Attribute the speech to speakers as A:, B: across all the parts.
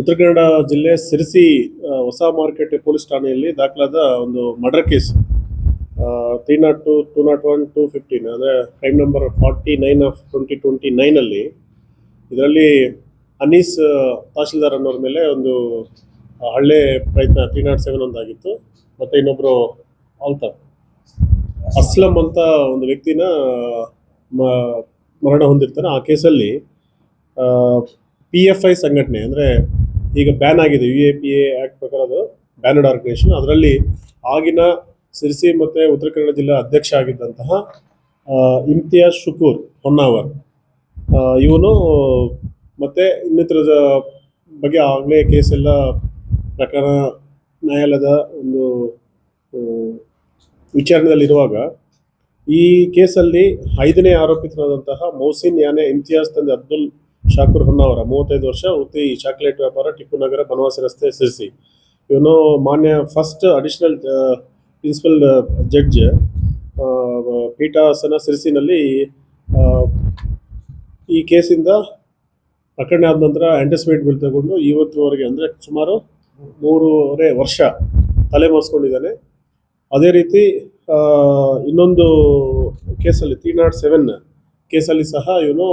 A: ಉತ್ತರ ಕನ್ನಡ ಜಿಲ್ಲೆ ಸಿರಸಿ ಹೊಸ market police ಠಾಣೆಯಲ್ಲಿ ದಾಖಲಾದ ಒಂದು murder case. Three nought two two nought one two fifteen ಅಂದರೆ crime number forty nine of twenty twenty ನೈನಲ್ಲಿ ಇದರಲ್ಲಿ ಅನೀಸ್ ತಹಶೀಲ್ದಾರ್ ಅನ್ನೋರ ಮೇಲೆ ಒಂದು ಹಳ್ಳೆ ಪ್ರಯತ್ನ ತ್ರೀ ನಾಟ್ ಸೆವೆನ್ ಒಂದಾಗಿತ್ತು. ಮತ್ತು ಇನ್ನೊಬ್ಬರು ಆಲ್ತಾರ್ ಅಸ್ಲಂ ಅಂತ ಒಂದು ವ್ಯಕ್ತಿನ ಮರಣ ಹೊಂದಿರ್ತಾನೆ. ಆ ಕೇಸಲ್ಲಿ ಪಿ ಎಫ್ ಐ ಸಂಘಟನೆ, ಅಂದರೆ ಈಗ ಬ್ಯಾನ್ ಆಗಿದೆ U A P A act ಪ್ರಕಾರ ಅದು ಬ್ಯಾನಡ್ ಆರ್ಗನೈಸೇಷನ್ ಅದರಲ್ಲಿ ಆಗಿನ ಸಿರ್ಸಿ ಮತ್ತು ಉತ್ತರ ಕನ್ನಡ ಜಿಲ್ಲಾ ಅಧ್ಯಕ್ಷ ಆಗಿದ್ದಂತಹ ಇಮ್ತಿಯಾಜ್ ಶುಕೂರ್ ಹೊನ್ನಾವರ್. ಇವನು ಮತ್ತು ಇನ್ನಿತರದ ಬಗ್ಗೆ ಆಗಲೇ ಕೇಸೆಲ್ಲ ಪ್ರಕರಣ ನ್ಯಾಯಾಲಯದ ಒಂದು ವಿಚಾರಣೆಯಲ್ಲಿರುವಾಗ ಈ ಕೇಸಲ್ಲಿ ಐದನೇ ಆರೋಪಿತನಾದಂತಹ ಮೌಸಿನ್ ಯಾನೆ ಇಮ್ತಿಯಾಜ್ ತಂದೆ ಅಬ್ದುಲ್ ಶಾಕೂರ್ ಹೊನ್ನಾವರ ಮೂವತ್ತೈದು ವರ್ಷ ಉತ್ತಿ ಚಾಕ್ಲೇಟ್ ವ್ಯಾಪಾರ ಟಿಪ್ಪು ನಗರ ಬನವಾಸಿ ರಸ್ತೆ ಸಿರಿಸಿ ಇವನು ಮಾನ್ಯ ಫಸ್ಟ್ ಅಡಿಷನಲ್ ಪ್ರಿನ್ಸಿಪಲ್ ಜಡ್ಜ್ ಪೀಠಾಸನ ಸಿರಿಸಿನಲ್ಲಿ ಈ ಕೇಸಿಂದ ಪ್ರಕರಣ ಆದ ನಂತರ ಆಂಟಿಸಿಪೇಟ್ ಬಿಲ್ ತಗೊಂಡು ಇವತ್ತುವರೆಗೆ ಅಂದರೆ ಸುಮಾರು ಮೂರುವರೆ ವರ್ಷ ತಲೆಮರೆಸ್ಕೊಂಡಿದ್ದಾನೆ ಅದೇ ರೀತಿ ಇನ್ನೊಂದು ಕೇಸಲ್ಲಿ ತ್ರೀ ನಾಟ್ ಸೆವೆನ್ ಕೇಸಲ್ಲಿ ಸಹ ಇವನು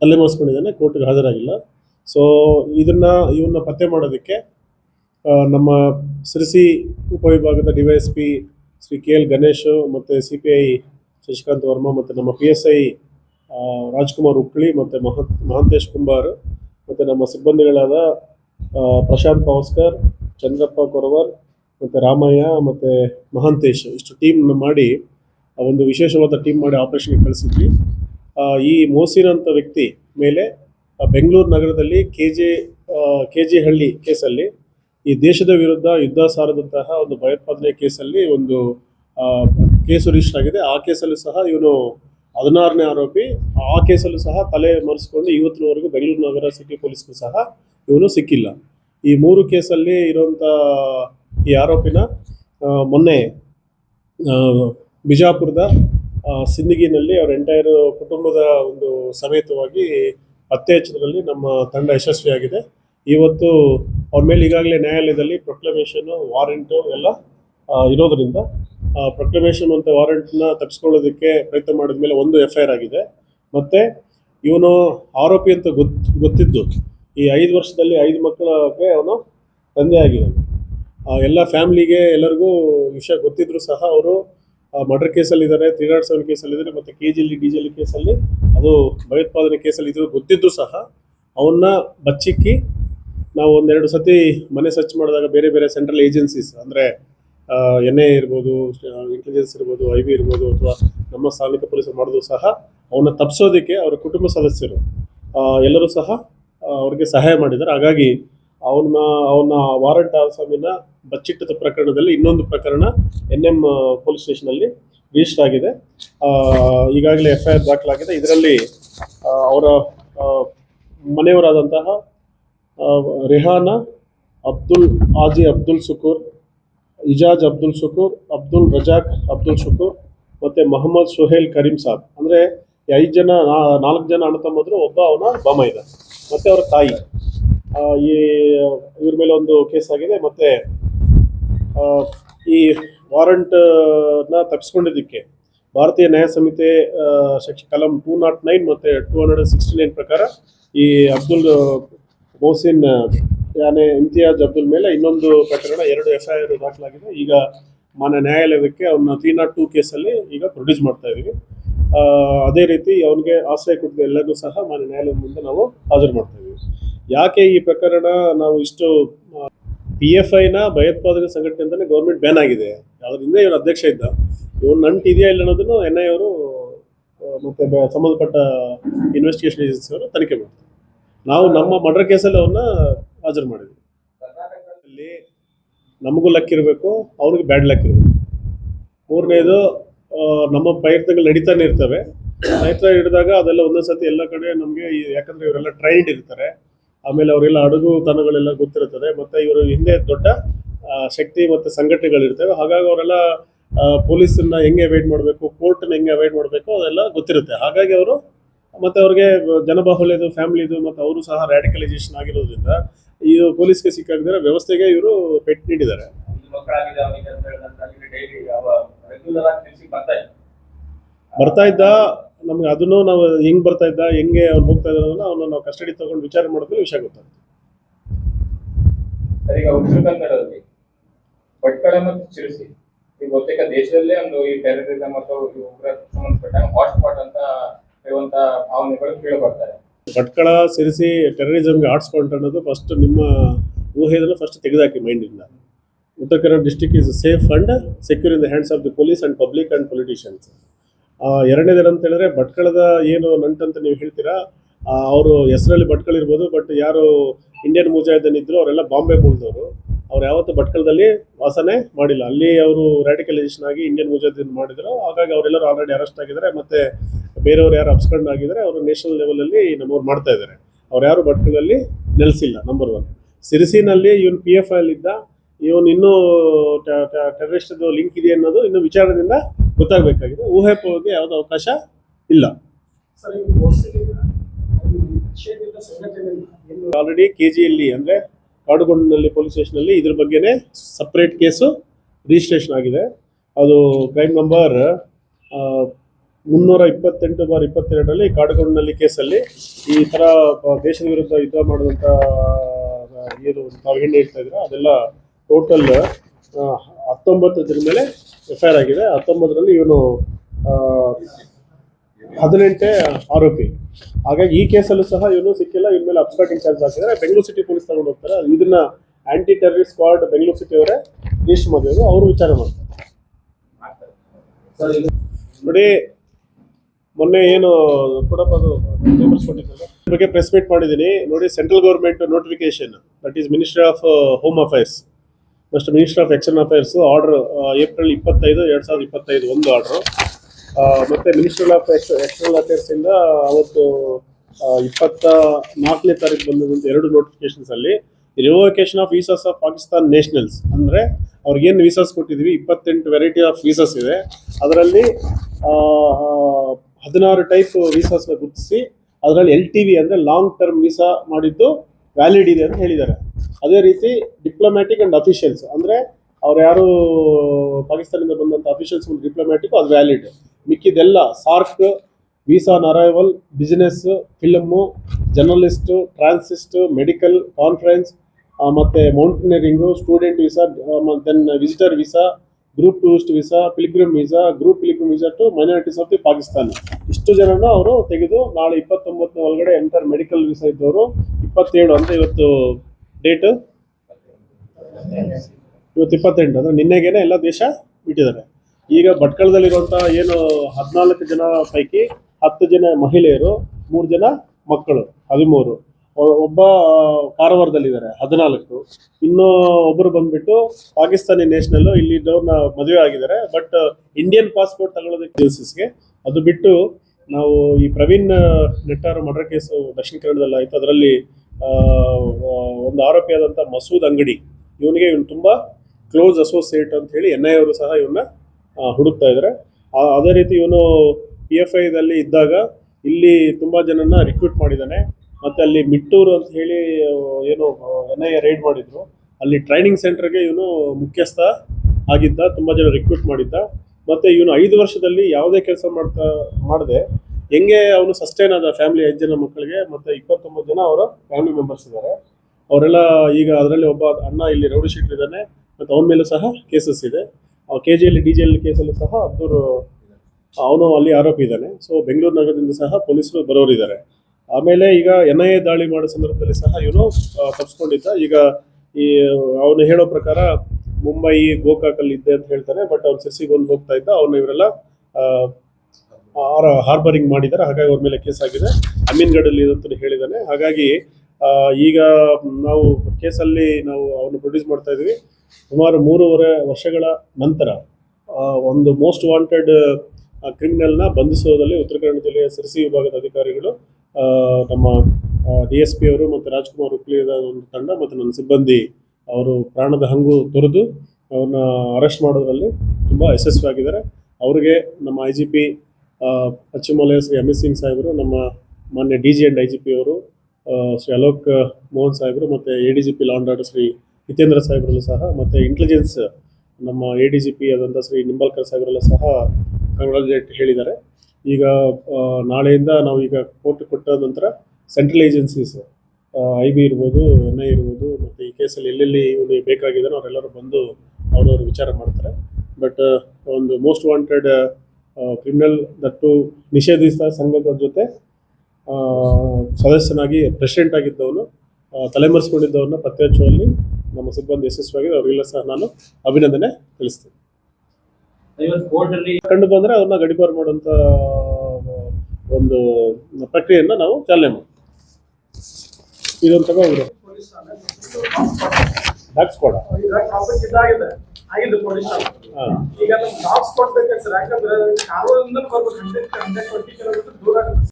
A: ತಲೆಮರೆಸ್ಕೊಂಡಿದ್ದಾನೆ ಕೋರ್ಟ್ಗೆ ಹಾಜರಾಗಿಲ್ಲ. ಸೊ ಇದನ್ನ ಇವನ್ನ ಪತ್ತೆ ಮಾಡೋದಕ್ಕೆ ನಮ್ಮ ಸಿರಿಸಿ ಉಪವಿಭಾಗದ D Y S P Shri K L Ganesh ಮತ್ತು C P I Shashikant Varma ಮತ್ತು ನಮ್ಮ P S I Rajkumar Ukli ಮತ್ತು ಮಹಂತ್, ಮಹಾಂತೇಶ್ ಕುಂಬಾರ್ ಮತ್ತು ನಮ್ಮ ಸಿಬ್ಬಂದಿಗಳಾದ ಪ್ರಶಾಂತ್ ಪಾವಸ್ಕರ್, ಚಂದ್ರಪ್ಪ ಕೊರವರ್ ಮತ್ತು ರಾಮಯ್ಯ ಮತ್ತು ಮಹಾಂತೇಶ್, ಇಷ್ಟು ಟೀಮ್ನ ಮಾಡಿ ಒಂದು ವಿಶೇಷವಾದ ಟೀಮ್ ಮಾಡಿ ಆಪರೇಷನ್ಗೆ ಕಳಿಸಿದ್ವಿ. ಈ ಮೋಸಿನ್ ವ್ಯಕ್ತಿ ಮೇಲೆ ಬೆಂಗಳೂರು ನಗರದಲ್ಲಿ ಕೆ ಜೆ ಕೆ ಜಿ ಹಳ್ಳಿ ಕೇಸಲ್ಲಿ ಈ ದೇಶದ ವಿರುದ್ಧ ಯುದ್ಧ ಸಾರದಂತಹ ಒಂದು ಭಯೋತ್ಪಾದನೆ ಕೇಸಲ್ಲಿ ಒಂದು ಕೇಸು ರಿಜಿಸ್ಟರ್ ಆಗಿದೆ. ಆ ಕೇಸಲ್ಲೂ ಸಹ ಇವನು ಹದಿನಾರನೇ ಆರೋಪಿ. ಆ ಕೇಸಲ್ಲೂ ಸಹ ತಲೆ ಮರೆಸ್ಕೊಂಡು ಇವತ್ತಿನವರೆಗೂ ಬೆಂಗಳೂರು ನಗರ ಸಿಟಿ ಪೊಲೀಸ್ಗೂ ಸಹ ಇವನು ಸಿಕ್ಕಿಲ್ಲ. ಈ ಮೂರು ಕೇಸಲ್ಲಿ ಇರುವಂಥ ಈ ಆರೋಪಿನ ಮೊನ್ನೆ ಬಿಜಾಪುರದ ಸಿಂದಗಿನಲ್ಲಿ ಅವರ ಎಂಟೈರ್ ಕುಟುಂಬದ ಒಂದು ಸಮೇತವಾಗಿ ಪತ್ತೆ ಹಚ್ಚಿದ್ರಲ್ಲಿ ನಮ್ಮ ತಂಡ ಯಶಸ್ವಿಯಾಗಿದೆ. ಇವತ್ತು ಅವ್ರ ಮೇಲೆ ಈಗಾಗಲೇ ನ್ಯಾಯಾಲಯದಲ್ಲಿ ಪ್ರೊಕ್ಲಮೇಷನ್ ವಾರೆಂಟು ಎಲ್ಲ ಇರೋದರಿಂದ ಪ್ರೊಕ್ಲಮೇಷನ್ ಮತ್ತು ವಾರೆಂಟ್ನ ತಪ್ಪಿಸ್ಕೊಳ್ಳೋದಕ್ಕೆ ಪ್ರಯತ್ನ ಮಾಡಿದ ಮೇಲೆ ಒಂದು ಎಫ್ ಐ ಆಗಿದೆ. ಮತ್ತು ಇವನು ಆರೋಪಿ ಅಂತ ಗೊತ್ತು ಗೊತ್ತಿದ್ದು, ಈ ಐದು ವರ್ಷದಲ್ಲಿ ಐದು ಮಕ್ಕಳಿಗೆ ಅವನು ತಂದೆ ಆಗಿದ್ದಾನೆ. ಎಲ್ಲ ಫ್ಯಾಮ್ಲಿಗೆ ಎಲ್ಲರಿಗೂ ವಿಷಯ ಗೊತ್ತಿದ್ರು ಸಹ ಅವರು ಮರ್ಡರ್ ಕೇಸಲ್ಲಿ ಇದ್ದಾರೆ ತ್ರೀ ನಾಟ್ ಸೆವೆನ್ ಕೇಸಲ್ಲಿ ಇದ್ದಾರೆ ಮತ್ತು ಕೆ ಜಿಲಿ ಡಿ ಜಿಲಿ ಕೇಸಲ್ಲಿ ಅದು ಭಯೋತ್ಪಾದನೆ ಕೇಸಲ್ಲಿ ಇದ್ರು ಗೊತ್ತಿದ್ದು ಸಹ ಅವನ್ನ ಬಚ್ಚಿಕ್ಕಿ ನಾವು ಒಂದೆರಡು ಸತಿ ಮನೆ ಸರ್ಚ್ ಮಾಡಿದಾಗ ಬೇರೆ ಬೇರೆ ಸೆಂಟ್ರಲ್ ಏಜೆನ್ಸೀಸ್ ಅಂದರೆ ಎನ್ ಐ ಇರ್ಬೋದು ಇಂಟೆಲಿಜೆನ್ಸ್ ಇರ್ಬೋದು ಐ ಬಿ ಇರ್ಬೋದು, ಅಥವಾ ನಮ್ಮ ಸ್ಥಾನಿಕ ಪೊಲೀಸರು ಮಾಡಿದ್ರು ಸಹ ಅವನ್ನ ತಪ್ಪಿಸೋದಕ್ಕೆ ಅವರ ಕುಟುಂಬ ಸದಸ್ಯರು ಎಲ್ಲರೂ ಸಹ ಅವ್ರಿಗೆ ಸಹಾಯ ಮಾಡಿದ್ದಾರೆ. ಹಾಗಾಗಿ ಅವನ್ನ ಅವನ ವಾರಂಟ್ ಆಸಾಮಿನ ಬಚ್ಚಿಟ್ಟದ ಪ್ರಕರಣದಲ್ಲಿ ಇನ್ನೊಂದು ಪ್ರಕರಣ ಎನ್ ಎಂ ಪೊಲೀಸ್ ಸ್ಟೇಷನಲ್ಲಿ ರಿಜಿಸ್ಟರ್ ಆಗಿದೆ. ಈಗಾಗಲೇ ಎಫ್ ಐ ಆರ್ ದಾಖಲಾಗಿದೆ. ಇದರಲ್ಲಿ ಅವರ ಮನೆಯವರಾದಂತಹ ರೆಹಾನ, ಅಬ್ದುಲ್, ಆಜಿ ಅಬ್ದುಲ್ ಸುಕೂರ್, ಇಜಾಜ್ ಅಬ್ದುಲ್ ಸುಕೂರ್, ಅಬ್ದುಲ್ ರಜಾಕ್ ಅಬ್ದುಲ್ ಶುಕೂರ್ ಮತ್ತು ಮೊಹಮ್ಮದ್ ಸುಹೇಲ್ ಕರೀಂ ಸಾಬ್. ಅಂದರೆ ಐದು ಜನ ನಾಲ್ಕು ಜನ ಅಣ್ಣ ತಮ್ಮದ್ರು, ಒಬ್ಬ ಅವನ ಬಾಮ ಇದ್ದ ಮತ್ತು ಅವರ ತಾಯಿ. ಈ ಇವ್ರ ಮೇಲೆ ಒಂದು ಕೇಸ್ ಆಗಿದೆ. ಮತ್ತು ಈ ವಾರಂಟ್ನ ತಪ್ಪಿಸ್ಕೊಂಡಿದ್ದಕ್ಕೆ ಭಾರತೀಯ ನ್ಯಾಯ ಸಮಿತಿ ಸೆಕ್ಷನ್ ಕಲಂ ಟೂ ನಾಟ್ ನೈನ್ ಮತ್ತು ಟೂ ಹಂಡ್ರೆಡ್ ಸಿಕ್ಸ್ಟಿ ನೈನ್ ಪ್ರಕಾರ ಈ ಅಬ್ದುಲ್ ಮೋಸಿನ್ ಯಾನೆ ಇಮ್ತಿಯಾಜ್ ಅಬ್ದುಲ್ ಮೇಲೆ ಇನ್ನೊಂದು ಪ್ರಕರಣ ಎರಡು ಎಫ್ ಐ ಆರ್ ದಾಖಲಾಗಿದೆ. ಈಗ ಮಾನ್ಯ ನ್ಯಾಯಾಲಯಕ್ಕೆ ಅವನ್ನ ತ್ರೀ ನಾಟ್ ಟೂ ಕೇಸಲ್ಲಿ ಈಗ ಪ್ರೊಡ್ಯೂಸ್ ಮಾಡ್ತಾ ಇದ್ದೀವಿ. ಅದೇ ರೀತಿ ಅವನಿಗೆ ಆಶ್ರಯ ಕೊಟ್ಟಿದ್ದ ಎಲ್ಲರೂ ಸಹ ಮಾನ್ಯ ನ್ಯಾಯಾಲಯದ ಮುಂದೆ ನಾವು ಹಾಜರು ಮಾಡ್ತಾ ಇದ್ದೀವಿ. ಯಾಕೆ ಈ ಪ್ರಕರಣ ನಾವು ಇಷ್ಟು ಪಿ ಎಫ್ ಐನ ಭಯೋತ್ಪಾದಕ ಸಂಘಟನೆ ಅಂತಲೇ ಗೌರ್ಮೆಂಟ್ ಬ್ಯಾನ್ ಆಗಿದೆ. ಅದರಿಂದ ಇವರು ಅಧ್ಯಕ್ಷ ಇದ್ದ. ಇವನು ನಂಟು ಇದೆಯಾ ಇಲ್ಲ ಅನ್ನೋದನ್ನು ಎನ್ ಐ ಅವರು ಮತ್ತೆ ಸಂಬಂಧಪಟ್ಟ ಇನ್ವೆಸ್ಟಿಗೇಷನ್ ಏಜೆನ್ಸಿ ಅವರು ತನಿಖೆ ಮಾಡ್ತಾರೆ. ನಾವು ನಮ್ಮ ಮರ್ಡರ್ ಕೇಸಲ್ಲಿ ಅವನ್ನ ಹಾಜರು ಮಾಡಿದ್ವಿ. ನಮಗೂ ಲಕ್ ಇರಬೇಕು, ಅವ್ರಿಗೆ ಬ್ಯಾಡ್ ಲಕ್ ಇರಬೇಕು. ಮೂರನೇದು ನಮ್ಮ ಪ್ರಯತ್ನಗಳು ನಡೀತಾನೆ ಇರ್ತವೆ. ಪ್ರಯತ್ನ ಹಿಡಿದಾಗ ಅದೆಲ್ಲ ಒಂದೊಂದು ಸತಿ ಎಲ್ಲ ಕಡೆ ನಮಗೆ ಯಾಕಂದ್ರೆ ಇವರೆಲ್ಲ ಟ್ರೈನ್ಡ್ ಇರ್ತಾರೆ. ಆಮೇಲೆ ಅವರೆಲ್ಲ ಅಡುಗು ತನಗಳೆಲ್ಲ ಗೊತ್ತಿರುತ್ತದೆ. ಮತ್ತೆ ಇವರು ಹಿಂದೆ ದೊಡ್ಡ ಶಕ್ತಿ ಮತ್ತು ಸಂಘಟನೆಗಳಿರ್ತವೆ. ಹಾಗಾಗಿ ಅವರೆಲ್ಲ ಪೊಲೀಸನ್ನ ಹೆಂಗೆ ಅವಾಯ್ಡ್ ಮಾಡಬೇಕು ಕೋರ್ಟ್ನ ಹೆಂಗೆ ಅವಾಯ್ಡ್ ಮಾಡಬೇಕು ಅದೆಲ್ಲ ಗೊತ್ತಿರುತ್ತೆ. ಹಾಗಾಗಿ ಅವರು ಮತ್ತೆ ಅವ್ರಿಗೆ ಜನಬಾಹುಲ್ಯದು ಫ್ಯಾಮಿಲಿದು ಮತ್ತು ಅವರು ಸಹ ರ್ಯಾಡಿಕಲೈಸೇಷನ್ ಆಗಿರೋದ್ರಿಂದ ಈ ಪೊಲೀಸ್ಗೆ ಸಿಕ್ಕಾಗಿದ್ರೆ ವ್ಯವಸ್ಥೆಗೆ ಇವರು ಪೆಟ್ಟು ನೀಡಿದ್ದಾರೆ.
B: ಬರ್ತಾ ಇದ್ದ
A: ನಮ್ಗೆ ಅದನ್ನು ನಾವು ಹೆಂಗ್ ಬರ್ತಾ ಇದ್ದ ಹೆಂಗೆ ಅವ್ನು ಹೋಗ್ತಾ ಇದ್ದ ಅವನು ನಾವು ಕಸ್ಟಡಿ ತಗೊಂಡು ವಿಚಾರ ಮಾಡಿದ್ರೆ ವಿಷಯ ಗೊತ್ತಾಗುತ್ತೆ.
B: ಈಗ ಉತ್ತರ ಕನ್ನಡದಲ್ಲಿ ಭಟ್ಕಳ ಮತ್ತು ಶಿರಸಿ ಈಗ ಬಹುತೇಕ ದೇಶದಲ್ಲೇ ಒಂದು ಈ ಟೆರರಿಸಂ ಅಥವಾ ಈ ಉಗ್ರ ಸಂಬಂಧಪಟ್ಟ ಹಾಟ್ಸ್ಪಾಟ್ ಅಂತ ಇರುವಂತ ಭಾವನೆಗಳು ಕೇಳಿ ಬರ್ತಾರೆ
A: ಭಟ್ಕಳ ಸಿರಿಸಿ ಟೆರರಿಸಮ್ಗೆ ಹಾಟ್ಸ್ಪಾಟ್ ಅನ್ನೋದು ಫಸ್ಟ್ ನಿಮ್ಮ ಊಹೆಯನ್ನು ಫಸ್ಟ್ ತೆಗೆದಾಕಿ ಮೈಂಡಿಂದ Uttara Kannada district is safe and secure in the hands of the police and public and politicians ಎರಡನೇದೇನು ಅಂತ ಹೇಳಿದ್ರೆ ಭಟ್ಕಳದ ಏನು ನಂಟಂತ ನೀವು ಹೇಳ್ತೀರಾ ಅವರು ಹೆಸರಲ್ಲಿ ಭಟ್ಕಳಿರ್ಬೋದು ಬಟ್ ಯಾರು ಇಂಡಿಯನ್ ಮುಜಾಹಿದನ್ ಇದ್ರು ಅವರೆಲ್ಲ ಬಾಂಬೆ ಮೂಲದವರು. ಅವ್ರು ಯಾವತ್ತೂ ಭಟ್ಕಳದಲ್ಲಿ ವಾಸನೆ ಮಾಡಿಲ್ಲ. ಅಲ್ಲಿ ಅವರು ರ್ಯಾಡಿಕಲೈಸೇಷನ್ ಆಗಿ ಇಂಡಿಯನ್ ಮುಜಾಹಿದೀನ್ ಮಾಡಿದ್ರು. ಹಾಗಾಗಿ ಅವರೆಲ್ಲರೂ ಆಲ್ರೆಡಿ ಅರೆಸ್ಟ್ ಆಗಿದ್ದಾರೆ. ಮತ್ತೆ ಬೇರೆಯವರು ಯಾರು ಅಬ್ಸ್ಕಂಡ್ ಆಗಿದ್ದಾರೆ, ಅವರು ನ್ಯಾಷನಲ್ ಲೆವೆಲಲ್ಲಿ ನಮ್ಮವ್ರು ಮಾಡ್ತಾ ಇದ್ದಾರೆ. ಅವ್ರು ಯಾರು ಭಟ್ಕಳದಲ್ಲಿ ನೆಲೆಸಿಲ್ಲ ನಂಬರ್ ಒನ್ ಸಿರಿಸಿನಲ್ಲಿ ಇವನು ಪಿ ಎಫ್ ಅಲ್ಲಿ ಇದ್ದ ಇವನು ಇನ್ನೂ ಟೆರರಿಸ್ಟ್ ಲಿಂಕ್ ಇದೆ ಅನ್ನೋದು ಇನ್ನು ವಿಚಾರದಿಂದ ಗೊತ್ತಾಗಬೇಕಾಗಿದೆ. ಊಹೆಪೂರ್ವಕ್ಕೆ ಯಾವುದೇ ಅವಕಾಶ ಇಲ್ಲ. ಆಲ್ರೆಡಿ ಕೆ ಜಿಯಲ್ಲಿ ಅಂದರೆ ಕಾಡುಗೊಂಡಲ್ಲಿ ಪೊಲೀಸ್ ಸ್ಟೇಷನಲ್ಲಿ ಇದ್ರ ಬಗ್ಗೆನೇ ಸಪ್ರೇಟ್ ಕೇಸು ರಿಜಿಸ್ಟ್ರೇಷನ್ ಆಗಿದೆ. ಅದು ಕ್ರೈಮ್ ನಂಬರ್ ಮುನ್ನೂರ ಇಪ್ಪತ್ತೆಂಟು ಬಾರ್ ಇಪ್ಪತ್ತೆರಡರಲ್ಲಿ ಕಾಡುಗೊಂಡಲ್ಲಿ ಕೇಸಲ್ಲಿ ಈ ಥರ ದೇಶದ ವಿರುದ್ಧ ಯುದ್ಧ ಮಾಡಿದಂಥ ಏನು ತಾವು ಹೇಳ್ತಾ ಇದ್ದೀರಾ ಅದೆಲ್ಲ ಟೋಟಲ್ ಹತ್ತೊಂಬತ್ತು ಜನ ಮೇಲೆ ಎಫ್ ಐ ಆರ್ ಆಗಿದೆ. ಹತ್ತೊಂಬತ್ತರಲ್ಲಿ ಇವನು ಹದಿನೆಂಟೇ ಆರೋಪಿ. ಹಾಗಾಗಿ ಈ ಕೇಸಲ್ಲೂ ಸಹ ಇವನು ಸಿಕ್ಕಿಲ್ಲ. ಇವನ ಮೇಲೆ ಅಬ್ಸ್ಕಾಟಿಂಗ್ ಚಾರ್ಜ್ ಹಾಕಿದ್ದಾರೆ. ಬೆಂಗಳೂರು ಸಿಟಿ ಪೊಲೀಸ್ ತಗೊಂಡು ಹೋಗ್ತಾರೆ. ಇದನ್ನ anti terrorist squad Bengaluru city ಅವರೇ ರಿಜಿಸ್ಟರ್ ಮಾಡಿದ್ರು ಅವರು ವಿಚಾರ ಮಾಡ್ತಾರೆ. ನೋಡಿ, ಮೊನ್ನೆ ಏನು ಕೊಡಪ್ಪ ಬಗ್ಗೆ ಪ್ರೆಸ್ ಮೀಟ್ ಮಾಡಿದ್ದೀನಿ. ನೋಡಿ central government notification that is ministry of home affairs first minister of external affairs order April ಇಪ್ಪತ್ತೈದು, ಎರಡು ಸಾವಿರದ ಇಪ್ಪತ್ತೈದು ಒಂದು ಆರ್ಡ್ರು ಮತ್ತೆ ಮಿನಿಸ್ಟರ್ ಆಫ್ ಎಕ್ಸ್ಟರ್ನಲ್ ಅಫೇರ್ಸ್ ಇಂದ ಅವತ್ತು ಇಪ್ಪತ್ತ ನಾಲ್ಕನೇ ತಾರೀಕು ಬಂದಂತ ಎರಡು ನೋಟಿಫಿಕೇಶನ್ಸ್ ಅಲ್ಲಿ revocation of visas of Pakistan nationals ಅಂದ್ರೆ ಅವ್ರಿಗೇನು ವೀಸಾಸ್ ಕೊಟ್ಟಿದ್ವಿ? ಇಪ್ಪತ್ತೆಂಟು ವೆರೈಟಿ ಆಫ್ ವೀಸಾಸ್ ಇದೆ. ಅದರಲ್ಲಿ ಹದಿನಾರು ಟೈಪ್ ವೀಸಾಸ್ನ ಗುರುತಿಸಿ, ಅದರಲ್ಲಿ ಎಲ್ ಟಿ ವಿ ಅಂದರೆ ಲಾಂಗ್ ಟರ್ಮ್ ವೀಸಾ ಮಾಡಿದ್ದು ವ್ಯಾಲಿಡ್ ಇದೆ ಅಂತ ಹೇಳಿದ್ದಾರೆ. ಅದೇ ರೀತಿ ಡಿಪ್ಲೊಮ್ಯಾಟಿಕ್ ಅಂಡ್ ಅಫಿಷಿಯಲ್ಸ್ ಅಂದರೆ ಅವ್ರು ಯಾರು ಪಾಕಿಸ್ತಾನದಿಂದ ಬಂದಂಥ ಅಫಿಷಿಯಲ್ಸ್ ಒಂದು ಡಿಪ್ಲೊಮ್ಯಾಟಿಕ್ ಅದು valid ಮಿಕ್ಕಿದೆಲ್ಲ SAARC, visa on arrival business film journalist transit medical conference ಮತ್ತು mountaineering student visa then visitor visa group tourist visa pilgrim visa group pilgrim visa to minorities of the Pakistan ಇಷ್ಟು ಜನನ ಅವರು ತೆಗೆದು ನಾಳೆ ಇಪ್ಪತ್ತೊಂಬತ್ತನೇ ಒಳಗಡೆ enter medical visa ಇದ್ದವರು ಇಪ್ಪತ್ತೇಳು ಅಂತ ಇವತ್ತು ಡೇಟ್ ಇವತ್ತು ಇಪ್ಪತ್ತೆಂಟು, ಅಂದ್ರೆ ನಿನ್ನೆಗೇನೆ ಎಲ್ಲ ದೇಶ ಬಿಟ್ಟಿದ್ದಾರೆ. ಈಗ ಭಟ್ಕಳದಲ್ಲಿರುವಂಥ ಏನು ಹದಿನಾಲ್ಕು ಜನ ಪೈಕಿ ಹತ್ತು ಜನ ಮಹಿಳೆಯರು, ಮೂರು ಜನ ಮಕ್ಕಳು, ಹದಿಮೂರು. ಒಬ್ಬ ಕಾರವಾರದಲ್ಲಿದ್ದಾರೆ, ಹದಿನಾಲ್ಕು. ಇನ್ನು ಒಬ್ಬರು ಬಂದ್ಬಿಟ್ಟು ಪಾಕಿಸ್ತಾನಿ ನ್ಯಾಷನಲ್ ಇಲ್ಲಿ ಇದ್ದವ್ರನ್ನ ಮದುವೆ ಆಗಿದ್ದಾರೆ. ಬಟ್ ಇಂಡಿಯನ್ ಪಾಸ್ಪೋರ್ಟ್ ತಗೊಳ್ಳೋದಕ್ಕೆ ಕೇಸಸ್ಗೆ ಅದು ಬಿಟ್ಟು ನಾವು ಈ ಪ್ರವೀಣ್ ನೆಟ್ಟಾರು ಮರ್ಡರ್ ಕೇಸು ದಕ್ಷಿಣ ಕನ್ನಡದಲ್ಲಿ ಆಯಿತು. ಅದರಲ್ಲಿ ಒಂದು ಆರೋಪಿಯಾದಂಥ ಮಸೂದ್ ಅಂಗಡಿ, ಇವನಿಗೆ ಇವನು ತುಂಬ ಕ್ಲೋಸ್ ಅಸೋಸಿಯೇಟ್ ಅಂತ ಹೇಳಿ ಎನ್ ಐ ಅವರು ಸಹ ಇವನ್ನ ಹುಡುಕ್ತಾ ಇದ್ದಾರೆ. ಅದೇ ರೀತಿ ಇವನು ಪಿ ಎಫ್ ಐದಲ್ಲಿ ಇದ್ದಾಗ ಇಲ್ಲಿ ತುಂಬ ಜನನ ರಿಕ್ರೂಟ್ ಮಾಡಿದ್ದಾನೆ. ಮತ್ತೆ ಅಲ್ಲಿ ಮಿಟ್ಟೂರು ಅಂತ ಹೇಳಿ ಏನು ಎನ್ ಐ ಎ ರೈಡ್ ಮಾಡಿದ್ರು. ಅಲ್ಲಿ ಟ್ರೈನಿಂಗ್ ಸೆಂಟರ್ಗೆ ಇವನು ಮುಖ್ಯಸ್ಥ ಆಗಿದ್ದ, ತುಂಬ ಜನ ರಿಕ್ರೂಟ್ ಮಾಡಿದ್ದ. ಮತ್ತೆ ಇವನು ಐದು ವರ್ಷದಲ್ಲಿ ಯಾವುದೇ ಕೆಲಸ ಮಾಡ್ತಾ, ಮಾಡದೆ. ಹೆಂಗೆ ಅವನು ಸಸ್ಟೈನ್ ಆದ ಫ್ಯಾಮಿಲಿ ಐದು ಜನ ಮಕ್ಕಳಿಗೆ, ಮತ್ತೆ ಇಪ್ಪತ್ತೊಂಬತ್ತು ಜನ ಅವರ ಫ್ಯಾಮಿಲಿ ಮೆಂಬರ್ಸ್ ಇದ್ದಾರೆ ಅವರೆಲ್ಲ ಈಗ ಅದರಲ್ಲಿ ಒಬ್ಬ ಅಣ್ಣ ಇಲ್ಲಿ ರೌಡಿ ಶೀಟರ್ ಇದ್ದಾನೆ, ಮತ್ತು ಅವನ ಮೇಲೂ ಸಹ ಕೇಸಸ್ ಇದೆ. ಕೆ ಜಿಯಲ್ಲಿ ಡಿ ಜಿಯಲ್ಲಿ ಕೇಸಲ್ಲೂ ಸಹ ಅಬ್ದೂರು ಅವನು ಅಲ್ಲಿ ಆರೋಪಿ ಇದ್ದಾನೆ. ಸೊ ಬೆಂಗಳೂರು ನಗರದಿಂದ ಸಹ ಪೊಲೀಸರು ಬರೋರಿದ್ದಾರೆ. ಆಮೇಲೆ ಈಗ ಎನ್ ಐ ಎ ದಾಳಿ ಮಾಡೋ ಸಂದರ್ಭದಲ್ಲಿ ಸಹ ಇವನು ತಪ್ಪಿಸ್ಕೊಂಡಿದ್ದ ಈಗ ಈ, ಅವನು ಹೇಳೋ ಪ್ರಕಾರ ಮುಂಬೈ ಗೋಕಾಕಲ್ಲಿ ಇದ್ದೆ ಅಂತ ಹೇಳ್ತಾನೆ, ಬಟ್ ಅವ್ನು ಸಿರ್ಸಿಗೆ ಬಂದು ಹೋಗ್ತಾ ಇದ್ದ. ಅವನು ಇವರೆಲ್ಲ ಹಾರ್ಬರಿಂಗ್ ಮಾಡಿದ್ದಾರೆ. ಹಾಗಾಗಿ ಅವ್ರ ಮೇಲೆ ಕೇಸ್ ಆಗಿದೆ. ಅಮೀನ್ಗಢಲ್ಲಿ ಅಂತ ಹೇಳಿದ್ದಾನೆ. ಹಾಗಾಗಿ ಈಗ ನಾವು ಕೇಸಲ್ಲಿ ನಾವು ಅವನು ಪ್ರೊಡ್ಯೂಸ್ ಮಾಡ್ತಾ ಇದ್ದೀವಿ. ಸುಮಾರು ಮೂರುವರೆ ವರ್ಷಗಳ ನಂತರ ಒಂದು ಮೋಸ್ಟ್ ವಾಂಟೆಡ್ ಕ್ರಿಮಿನಲ್ನ ಬಂಧಿಸುವುದರಲ್ಲಿ ಉತ್ತರ ಕನ್ನಡ ಜಿಲ್ಲೆಯ ಸಿರಸಿ ವಿಭಾಗದ ಅಧಿಕಾರಿಗಳು ನಮ್ಮ ಡಿ ಎಸ್ ಪಿ ಅವರು ಮತ್ತು ರಾಜ್ಕುಮಾರ್ ಹುಕ್ಲಿಯದ ಒಂದು ತಂಡ ಮತ್ತು ನನ್ನ ಸಿಬ್ಬಂದಿ ಅವರು ಪ್ರಾಣದ ಹಂಗು ತೊರೆದು ಅವ್ರನ್ನ ಅರೆಸ್ಟ್ ಮಾಡೋದ್ರಲ್ಲಿ ತುಂಬ ಯಶಸ್ವಿಯಾಗಿದ್ದಾರೆ. ಅವರಿಗೆ ನಮ್ಮ ಐ ಜಿ ಪಿ ಪಶ್ಚಿಮ ವಲಯ ಶ್ರೀ ಅಮಿತ್ ಸಿಂಗ್ ಸಾಹೇಬರು, ನಮ್ಮ ಮಾನ್ಯ D G and I G P ಅವರು ಶ್ರೀ ಅಲೋಕ್ ಮೋಹನ್ ಸಾಹೇಬರು ಮತ್ತು A D G P law and order Shri Hitendra ಸಾಹೇಬರಲ್ಲೂ ಸಹ ಮತ್ತು ಇಂಟೆಲಿಜೆನ್ಸ್ ನಮ್ಮ ಎ ಡಿ ಜಿ ಪಿ ಆದಂಥ ಶ್ರೀ ನಿಂಬಾಲ್ಕರ್ ಸಾಹೇಬರಲ್ಲೂ ಸಹ ಕಂಗ್ರಾಜುಲೇಟ್ ಹೇಳಿದ್ದಾರೆ. ಈಗ ನಾಳೆಯಿಂದ ನಾವು ಈಗ ಕೋರ್ಟ್ ಕೊಟ್ಟ ನಂತರ ಸೆಂಟ್ರಲ್ ಏಜೆನ್ಸೀಸ್ ಐ ಬಿ ಇರ್ಬೋದು ಎನ್ ಐ ಇರ್ಬೋದು, ಮತ್ತು ಈ ಕೇಸಲ್ಲಿ ಎಲ್ಲೆಲ್ಲಿ ಇವನಿಗೆ ಬೇಕಾಗಿದ್ದಾನೋ ಅವರೆಲ್ಲರೂ ಬಂದು ಅವರವರು ವಿಚಾರ ಮಾಡ್ತಾರೆ. ಬಟ್ ಒಂದು ಮೋಸ್ಟ್ ವಾಂಟೆಡ್ ಕ್ರಿಮಿನಲ್ ದಟ್ಟು ನಿಷೇಧಿಸಿದ ಸಂಘದ ಜೊತೆ ಸದಸ್ಯನಾಗಿ ಪ್ರೆಸಿಡೆಂಟ್ ಆಗಿದ್ದವನು ತಲೆಮರೆಸಿಕೊಂಡಿದ್ದವನ್ನ ಪತ್ತೆ ಹಚ್ಚುವಲ್ಲಿ ನಮ್ಮ ಸಿಬ್ಬಂದಿ ಯಶಸ್ವಿಯಾಗಿ ಅವರಿಗೆಲ್ಲ ಸಹ ನಾನು ಅಭಿನಂದನೆ ತಿಳಿಸ್ತೀನಿ. ಕಂಡು ಬಂದ್ರೆ ಅವ್ರನ್ನ ಗಡಿಪಾರು ಮಾಡುವಂತ ಒಂದು ಪ್ರಕ್ರಿಯೆಯನ್ನ ನಾವು ಚಾಲನೆ ಮಾಡ್ತೀವಿ. ಇದೊಂದು ತಗೊಂಡು
C: ಪೊಲೀಸ್
A: ಹಾಕ್ಸ್ಕೊಡ
C: ಈಗ ಡಾಗ್ಸ್ ಕೊಡ್ಬೇಕು ಸರ್ ಯಾಕಂದ್ರೆ ಕಾರವಾರದಿಂದ ಬರ್ಬೇಕು ಹಂಡ್ರೆಡ್ ಹಂಡ್ರೆಡ್ ಟ್ವೆಂಟಿ ಕಿಲೋಮೀಟರ್ ದೂರ ಆಗುತ್ತೆ.